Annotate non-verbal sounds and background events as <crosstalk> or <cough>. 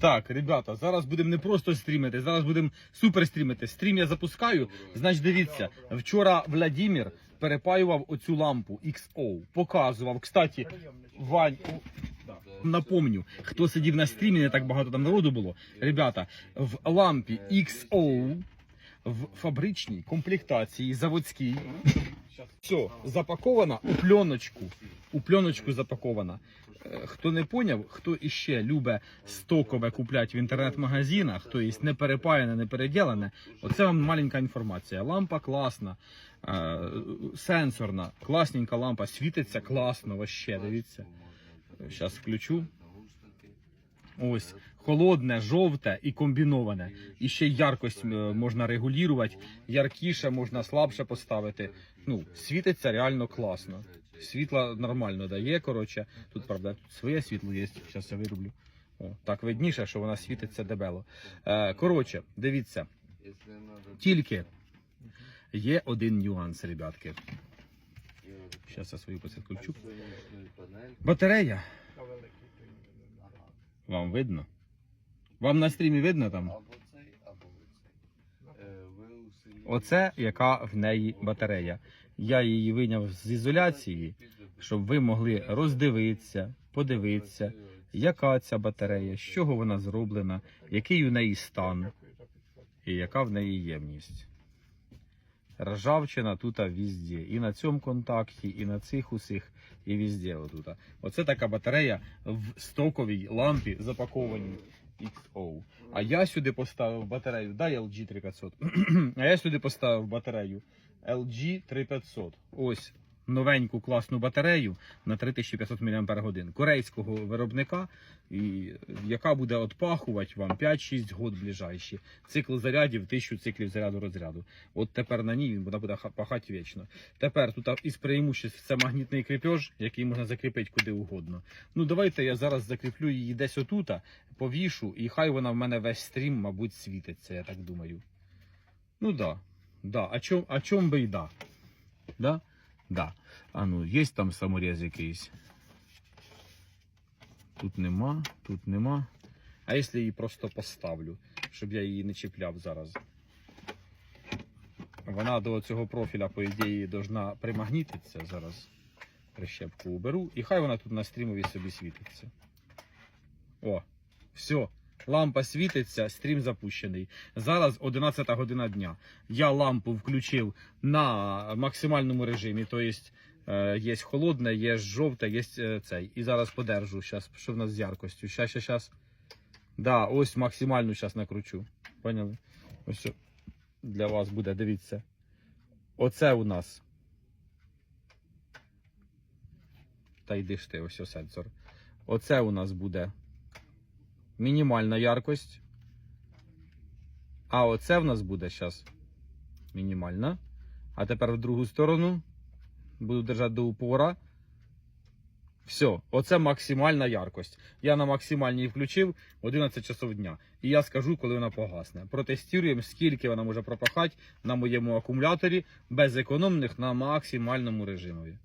Так, ребята, зараз будемо не просто стрімити, зараз будемо супер стрімити. Стрім я запускаю. Значить, дивіться, вчора Владимир перепаював оцю лампу XO. Показував. Кстати, Вань. Напомню, хто сидів на стрімі, не так багато там народу було. Ребята, в лампі XO в фабричній комплектації заводській. Все, запакована у пленочку. У пленочку запакована. Е, Хто не поняв, хто іще любить стокове купляти в інтернет-магазинах, то є не перепаяне, не переділене, оце вам маленька інформація. Лампа класна, е, сенсорна, класненька лампа, світиться класно, вообще, дивіться. Зараз включу. Ось, холодне, жовте і комбіноване. І ще яркость е, можна регулювати, яркіше, можна слабше поставити. Ну, світиться реально класно. Світла нормально дає, коротше. Тут, правда, своє світло є, зараз я вирублю. О, так видніше, що вона світиться дебело. Е, коротше, дивіться, тільки є один нюанс, ребятки. Зараз я свою посадку. Батарея. Вам видно? Вам на стрімі видно там? Або цей, або цей. Е, Ви. Оце яка в неї батарея. Я її вийняв з ізоляції, щоб ви могли роздивитися, подивитися, яка ця батарея, з чого вона зроблена, який у неї стан і яка в неї ємність. Ржавчина тут везде. І на цьому контакті, і на цих усіх, і везде. Отут. Оце така батарея в стоковій лампі запакованій XO. А я сюди поставив батарею, дай LG 3500. <clears throat> а я сюди поставив батарею LG 3500. Ось новеньку класну батарею на 3500 мАч корейського виробника, і, яка буде отпахувати вам 5-6 год ближайші. Цикл зарядів, 1000 циклів заряду розряду. От тепер на ній він буде, пахати вічно. Тепер тут із преимуществ це магнітний кріпеж, який можна закріпити куди угодно. Ну давайте я зараз закріплю її десь отута, повішу, і хай вона в мене весь стрім, мабуть, світиться, я так думаю. Ну да. Да. А чом, а чом би й да? Да? Да. А ну, є там саморез якийсь? Тут нема, тут нема. А якщо її просто поставлю, щоб я її не чіпляв зараз? Вона до цього профіля, по ідеї, должна примагнітитися зараз. Прищепку уберу. І хай вона тут на стрімові собі світиться. О, все. Лампа світиться, стрім запущений. Зараз 11 година дня. Я лампу включив на максимальному режимі. Тобто е, є холодне, є жовте, є е, цей. І зараз подержу. Щас, що в нас з яркостю? Щас, щас, щас. Да, ось максимальну зараз накручу. Поняли? Ось що для вас буде, дивіться. Оце у нас. Та йди ж ти, ось сенсор. Оце у нас буде мінімальна яркость. А оце в нас буде зараз мінімальна. А тепер в другу сторону. Буду держати до упора. Все, оце максимальна яркость. Я на максимальній включив 11 часов дня. І я скажу, коли вона погасне. Протестуємо, скільки вона може пропахати на моєму акумуляторі без економних на максимальному режимові.